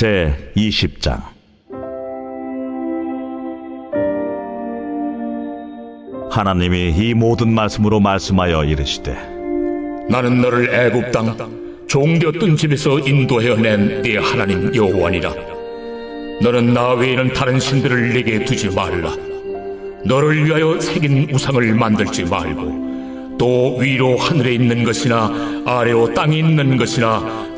제 20장. 하나님이 이 모든 말씀으로 말씀하여 이르시되 나는 너를 애굽 땅 종되었던 집에서 인도하여 낸 네 하나님 여호와니라. 너는 나 외에는 다른 신들을 내게 두지 말라. 너를 위하여 새긴 우상을 만들지 말고 또 위로 하늘에 있는 것이나 아래로 땅에 있는 것이나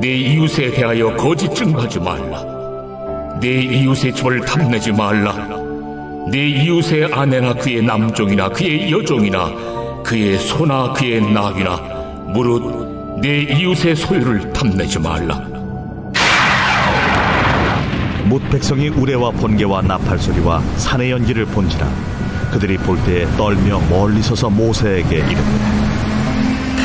내 이웃에 대하여 거짓 증거하지 말라. 내 이웃의 집을 탐내지 말라. 내 이웃의 아내나 그의 남종이나 그의 여종이나 그의 소나 그의 낙이나 무릇 내 이웃의 소유를 탐내지 말라. 못 백성이 우레와 번개와 나팔 소리와 산의 연기를 본지라 그들이 볼 때에 떨며 멀리 서서 모세에게 이르되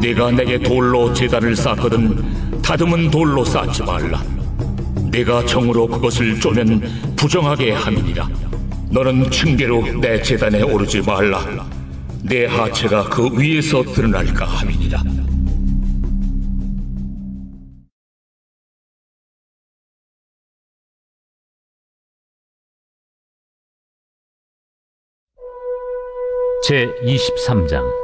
내가 내게 돌로 제단을 쌓거든 다듬은 돌로 쌓지 말라. 내가 정으로 그것을 쪼면 부정하게 함이니라. 너는 층계로 내 제단에 오르지 말라. 내 하체가 그 위에서 드러날까 함이니라. 제 23장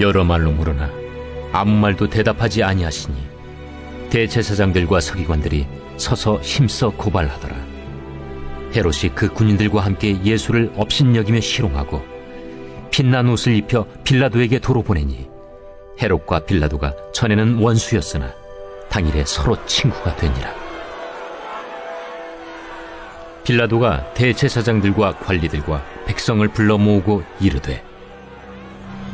여러 말로 물으나 아무 말도 대답하지 아니하시니 대제사장들과 서기관들이 서서 힘써 고발하더라. 헤롯이 그 군인들과 함께 예수를 업신여기며 실롱하고 빛난 옷을 입혀 빌라도에게 도로 보내니 헤롯과 빌라도가 전에는 원수였으나 당일에 서로 친구가 되니라. 빌라도가 대제사장들과 관리들과 백성을 불러 모으고 이르되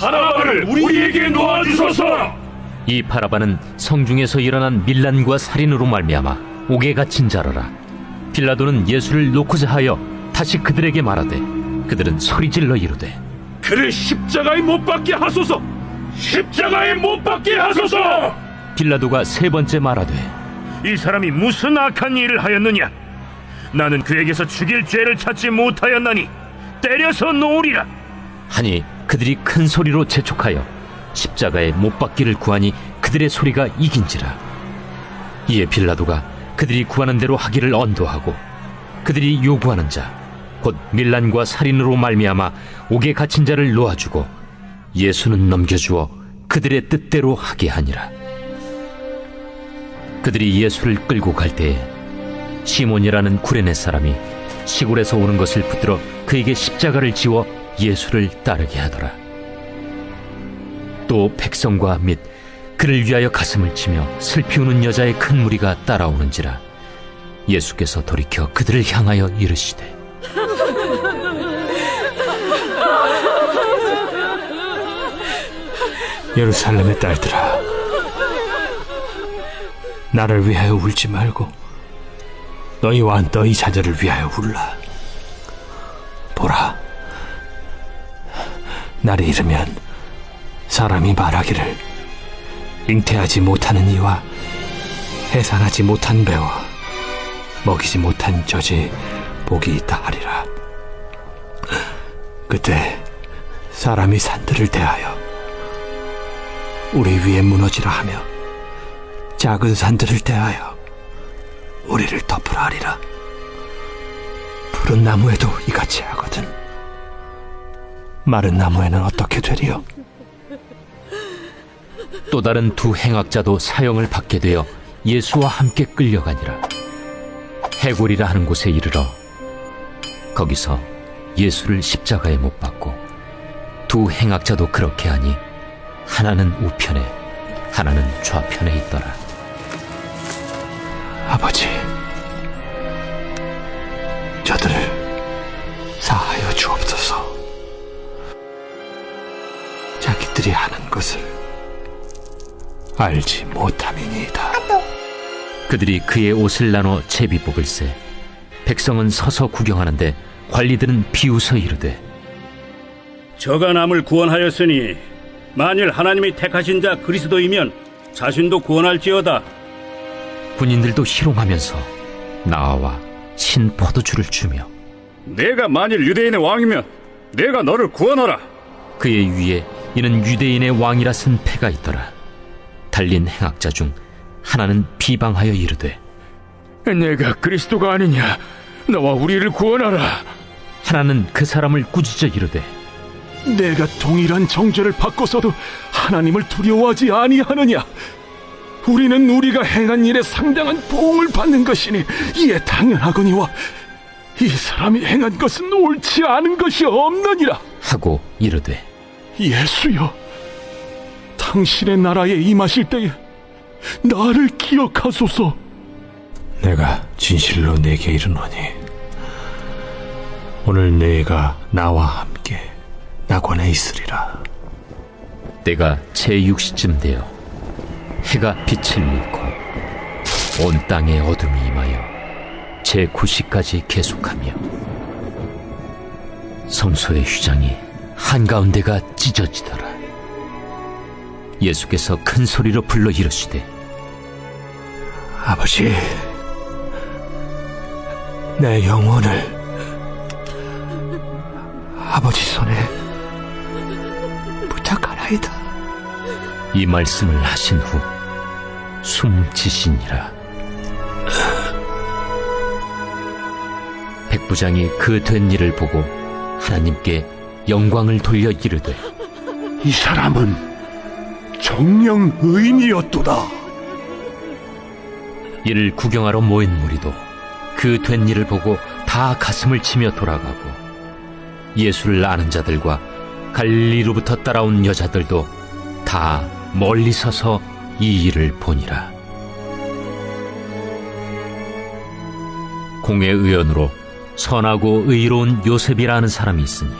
바라바를 우리에게 놓아주소서. 이 바라바는 성중에서 일어난 밀란과 살인으로 말미암아 옥에 갇힌 자라라. 빌라도는 예수를 놓고자 하여 다시 그들에게 말하되 그들은 소리질러 이르되 그를 십자가에 못 박게 하소서. 십자가에 못 박게 하소서. 빌라도가 세 번째 말하되 이 사람이 무슨 악한 일을 하였느냐? 나는 그에게서 죽일 죄를 찾지 못하였나니 때려서 놓으리라. 하니 그들이 큰 소리로 재촉하여 십자가에 못 박기를 구하니 그들의 소리가 이긴지라. 이에 빌라도가 그들이 구하는 대로 하기를 언도하고 그들이 요구하는 자 곧 밀란과 살인으로 말미암아 옥에 갇힌 자를 놓아주고 예수는 넘겨주어 그들의 뜻대로 하게 하니라. 그들이 예수를 끌고 갈 때에 시몬이라는 구레네 사람이 시골에서 오는 것을 붙들어 그에게 십자가를 지워 예수를 따르게 하더라. 또 백성과 및 그를 위하여 가슴을 치며 슬피 우는 여자의 큰 무리가 따라오는지라 예수께서 돌이켜 그들을 향하여 이르시되 예루살렘의 딸들아, 나를 위하여 울지 말고 너희와 너희 자녀를 위하여 울라. 보라, 날이 이르면 사람이 말하기를 잉태하지 못하는 이와 해산하지 못한 배와 먹이지 못한 젖이 복이 있다 하리라. 그때 사람이 산들을 대하여 우리 위에 무너지라 하며 작은 산들을 대하여 우리를 덮으라 하리라 푸른 나무에도 이같이 하거든 마른 나무에는 어떻게 되리요? 또 다른 두 행악자도 사형을 받게 되어 예수와 함께 끌려가니라. 해골이라 하는 곳에 이르러 거기서 예수를 십자가에 못 박고 두 행악자도 그렇게 하니 하나는 우편에 하나는 좌편에 있더라. 아버지 자기들이 하는 것을 알지 못함이니이다 그들이 그의 옷을 나눠 제비 뽑을세 백성은 서서 구경하는데 관리들은 비웃어 이르되 저가 남을 구원하였으니 만일 하나님이 택하신 자 그리스도이면 자신도 구원할지어다. 군인들도 희롱하면서 나와 신 포도주를 주며 내가 만일 유대인의 왕이면 내가 너를 구원하라. 그의 위에 이는 유대인의 왕이라 쓴 패가 있더라 달린 행악자 중 하나는 비방하여 이르되 내가 그리스도가 아니냐? 너와 우리를 구원하라. 하나는 그 사람을 꾸짖어 이르되 내가 동일한 정죄를 받고서도 하나님을 두려워하지 아니하느냐? 우리는 우리가 행한 일에 상당한 보응을 받는 것이니 이에 당연하거니와 이 사람이 행한 것은 옳지 않은 것이 없느니라. 하고 이르되 예수여, 당신의 나라에 임하실 때에 나를 기억하소서. 내가 진실로 내게 이르노니 오늘 내가 나와 함께 낙원에 있으리라. 때가 제6시쯤 되어 해가 빛을 잃고 온 땅에 어둠이 임하여 제9시까지 계속하며 성소의 휘장이 한가운데가 찢어지더라 예수께서 큰 소리로 불러 이르시되 아버지, 내 영혼을 아버지 손에 부탁하나이다. 이 말씀을 하신 후 숨지시니라. 백부장이 그 된 일을 보고 하나님께 영광을 돌려 이르되 이 사람은 정령 의인이었도다. 이를 구경하러 모인 무리도 그 된 일을 보고 다 가슴을 치며 돌아가고 예수를 아는 자들과 갈릴리로부터 따라온 여자들도 다 멀리 서서 이 일을 보니라. 공의 의원으로 선하고 의로운 요셉이라는 사람이 있으니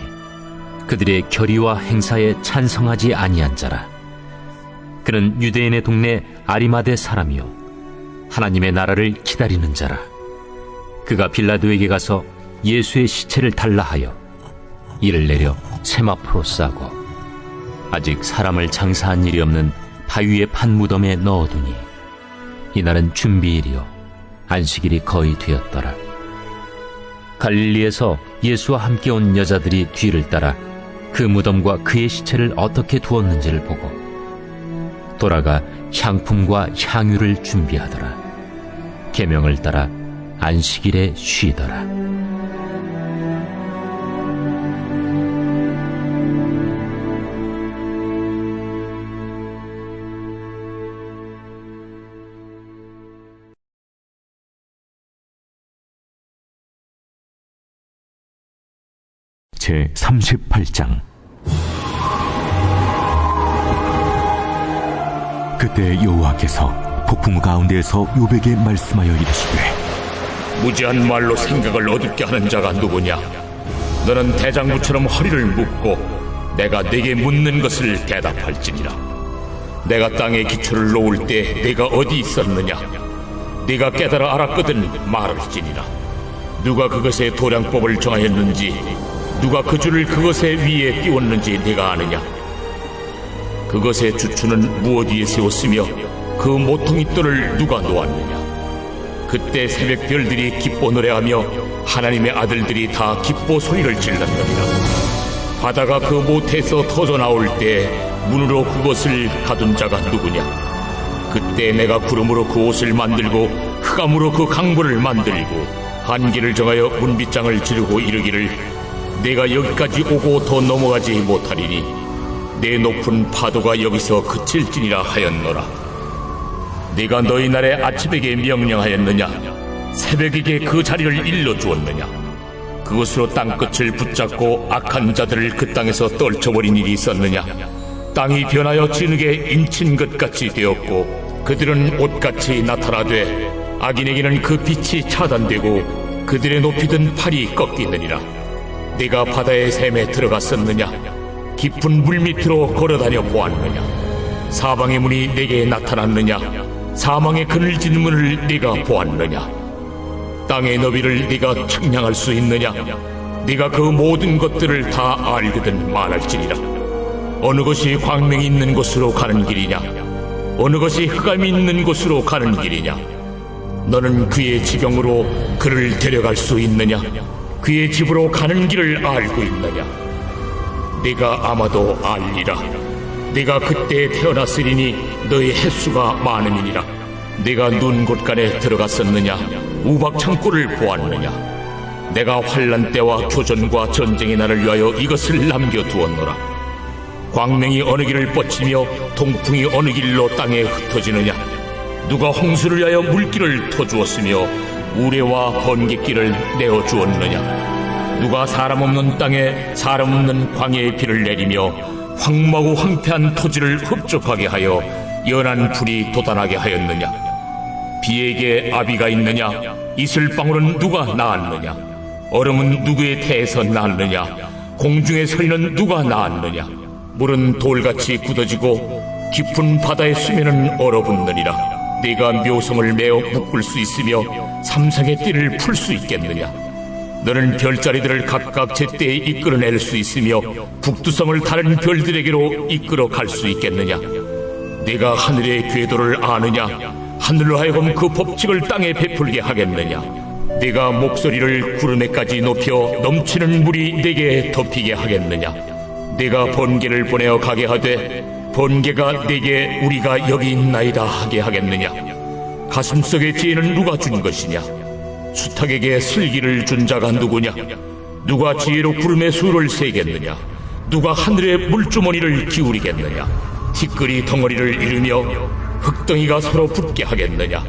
그들의 결의와 행사에 찬성하지 아니한 자라. 그는 유대인의 동네 아리마대 사람이요 하나님의 나라를 기다리는 자라. 그가 빌라도에게 가서 예수의 시체를 달라 하여 이를 내려 세마포로 싸고 아직 사람을 장사한 일이 없는 바위의 판 무덤에 넣어두니 이날은 준비일이요 안식일이 거의 되었더라. 갈릴리에서 예수와 함께 온 여자들이 뒤를 따라 그 무덤과 그의 시체를 어떻게 두었는지를 보고 돌아가 향품과 향유를 준비하더라. 계명을 따라 안식일에 쉬더라. 제 38장 그때 여호와께서 폭풍 가운데에서 요백에 말씀하여 이르시되 무지한 말로 생각을 어둡게 하는 자가 누구냐? 너는 대장부처럼 허리를 묶고 내가 네게 묻는 것을 대답할지니라. 내가 땅에 기초를 놓을 때 네가 어디 있었느냐? 네가 깨달아 알았거든 말할지니라. 누가 그것의 도량법을 정하였는지 누가 그 줄을 그것의 위에 띄웠는지 네가 아느냐? 그것의 주추는 무엇 위에 세웠으며 그 모퉁이 돌을 누가 놓았느냐? 그때 새벽 별들이 기뻐 노래하며 하나님의 아들들이 다 기뻐 소리를 질렀느니라. 바다가 그 모태에서 터져 나올 때 문으로 그것을 가둔 자가 누구냐? 그때 내가 구름으로 그 옷을 만들고 흑암으로 그 강보를 만들고 한계를 정하여 문빗장을 지르고 이르기를 내가 여기까지 오고 더 넘어가지 못하리니 내 높은 파도가 여기서 그칠지니라 하였노라. 네가 너희 날에 아침에게 명령하였느냐? 새벽에게 그 자리를 일러 주었느냐? 그것으로 땅끝을 붙잡고 악한 자들을 그 땅에서 떨쳐버린 일이 있었느냐? 땅이 변하여 진흙에 인친 것 같이 되었고 그들은 옷같이 나타나되 악인에게는 그 빛이 차단되고 그들의 높이든 팔이 꺾이느니라. 네가 바다의 샘에 들어갔었느냐? 깊은 물 밑으로 걸어다녀 보았느냐? 사방의 문이 내게 나타났느냐? 사망의 그늘진 문을 네가 보았느냐? 땅의 너비를 네가 측량할 수 있느냐? 네가 그 모든 것들을 다 알거든 말할지니라. 어느 것이 광명이 있는 곳으로 가는 길이냐? 어느 것이 흑암이 있는 곳으로 가는 길이냐? 너는 그의 지경으로 그를 데려갈 수 있느냐? 그의 집으로 가는 길을 알고 있느냐? 네가 아마도 알리라. 네가 그때 태어났으리니 너의 횟수가 많음이니라. 네가 눈 곳간에 들어갔었느냐? 우박 창고를 보았느냐? 내가 환란 때와 교전과 전쟁의 날을 위하여 이것을 남겨두었노라. 광명이 어느 길을 뻗치며 동풍이 어느 길로 땅에 흩어지느냐? 누가 홍수를 위하여 물길을 터주었으며 우레와 번개길을 내어 주었느냐? 누가 사람 없는 땅에 사람 없는 광야의 비를 내리며 황무하고 황폐한 토지를 흡족하게 하여 연한 불이 돋아나게 하였느냐? 비에게 아비가 있느냐? 이슬방울은 누가 낳았느냐? 얼음은 누구의 태에서 낳았느냐? 공중의 서리는 누가 낳았느냐? 물은 돌같이 굳어지고 깊은 바다의 수면은 얼어붙느니라. 네가 묘성을 메어 묶을 수 있으며 삼상의 띠를 풀 수 있겠느냐? 너는 별자리들을 각각 제때에 이끌어낼 수 있으며 북두성을 다른 별들에게로 이끌어 갈 수 있겠느냐? 네가 하늘의 궤도를 아느냐? 하늘로 하여금 그 법칙을 땅에 베풀게 하겠느냐? 네가 목소리를 구름에까지 높여 넘치는 물이 네게 덮이게 하겠느냐 네가 번개를 보내어 가게 하되 번개가 네게 우리가 여기 있나이다 하게 하겠느냐? 가슴속의 지혜는 누가 준 것이냐? 수탉에게 슬기를 준 자가 누구냐? 누가 지혜로 구름의 수를 세겠느냐? 누가 하늘의 물주머니를 기울이겠느냐? 티끌이 덩어리를 이루며 흙덩이가 서로 붙게 하겠느냐?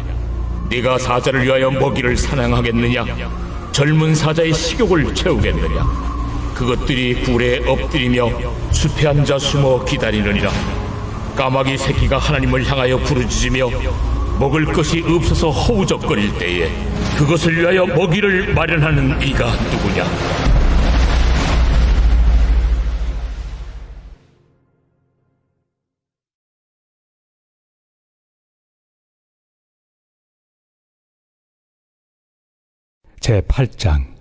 네가 사자를 위하여 먹이를 사냥하겠느냐? 젊은 사자의 식욕을 채우겠느냐 그것들이 굴에 엎드리며 숲에 앉아 숨어 기다리느니라. 까마귀 새끼가 하나님을 향하여 부르짖으며 먹을 것이 없어서 허우적거릴 때에 그것을 위하여 먹이를 마련하는 이가 누구냐? 제 8장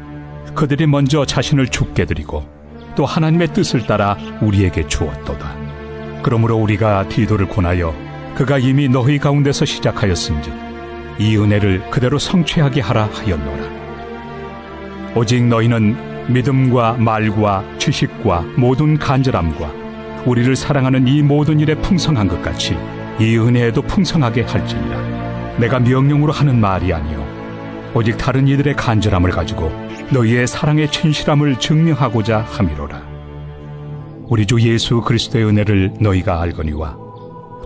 그들이 먼저 자신을 죽게 드리고 또 하나님의 뜻을 따라 우리에게 주었도다. 그러므로 우리가 디도를 권하여 그가 이미 너희 가운데서 시작하였은즉 이 은혜를 그대로 성취하게 하라 하였노라. 오직 너희는 믿음과 말과 지식과 모든 간절함과 우리를 사랑하는 이 모든 일에 풍성한 것 같이 이 은혜에도 풍성하게 할지니라. 내가 명령으로 하는 말이 아니요 오직 다른 이들의 간절함을 가지고 너희의 사랑의 진실함을 증명하고자 함이로라. 우리 주 예수 그리스도의 은혜를 너희가 알거니와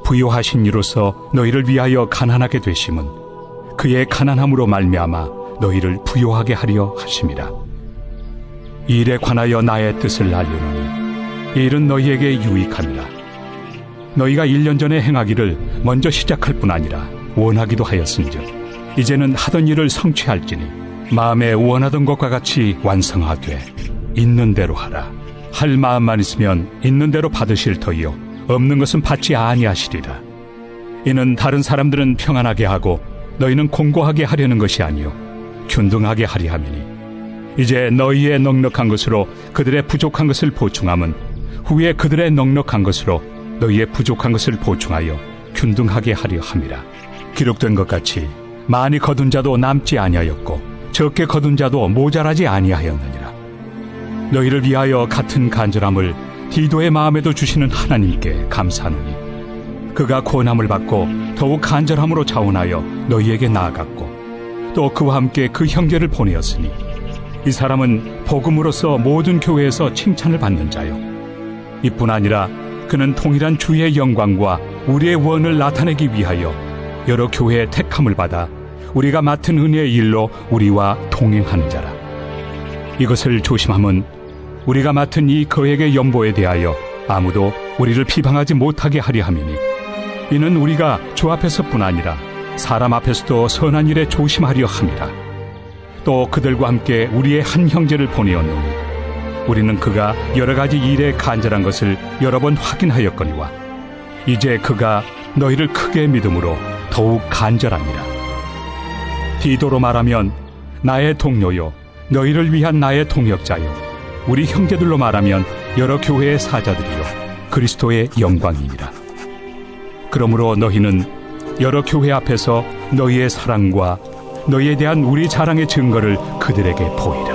부요하신 이로서 너희를 위하여 가난하게 되심은 그의 가난함으로 말미암아 너희를 부요하게 하려 하심이라. 이 일에 관하여 나의 뜻을 알려노니 이 일은 너희에게 유익함이라. 너희가 1년 전에 행하기를 먼저 시작할 뿐 아니라 원하기도 하였은즉 이제는 하던 일을 성취할지니 마음에 원하던 것과 같이 완성하되 있는 대로 하라. 할 마음만 있으면 있는 대로 받으실 터이요. 없는 것은 받지 아니하시리라. 이는 다른 사람들은 평안하게 하고 너희는 공고하게 하려는 것이 아니요. 균등하게 하리 함이니. 이제 너희의 넉넉한 것으로 그들의 부족한 것을 보충함은 후에 그들의 넉넉한 것으로 너희의 부족한 것을 보충하여 균등하게 하려 함이라. 기록된 것 같이 많이 거둔 자도 남지 아니하였고 적게 거둔 자도 모자라지 아니하였느니라. 너희를 위하여 같은 간절함을 디도의 마음에도 주시는 하나님께 감사하노니 그가 권함을 받고 더욱 간절함으로 자원하여 너희에게 나아갔고 또 그와 함께 그 형제를 보내었으니 이 사람은 복음으로서 모든 교회에서 칭찬을 받는 자요. 이뿐 아니라 그는 통일한 주의 영광과 우리의 원을 나타내기 위하여 여러 교회의 택함을 받아 우리가 맡은 은혜의 일로 우리와 동행하는 자라. 이것을 조심함은 우리가 맡은 이 거액의 연보에 대하여 아무도 우리를 비방하지 못하게 하려 함이니 이는 우리가 주 앞에서뿐 아니라 사람 앞에서도 선한 일에 조심하려 함이라. 또 그들과 함께 우리의 한 형제를 보내었노니 우리는 그가 여러 가지 일에 간절한 것을 여러 번 확인하였거니와 이제 그가 너희를 크게 믿음으로 더욱 간절합니다. 디도로 말하면 나의 동료요 너희를 위한 나의 동역자요 우리 형제들로 말하면 여러 교회의 사자들이요 그리스도의 영광이니라. 그러므로 너희는 여러 교회 앞에서 너희의 사랑과 너희에 대한 우리 자랑의 증거를 그들에게 보이라.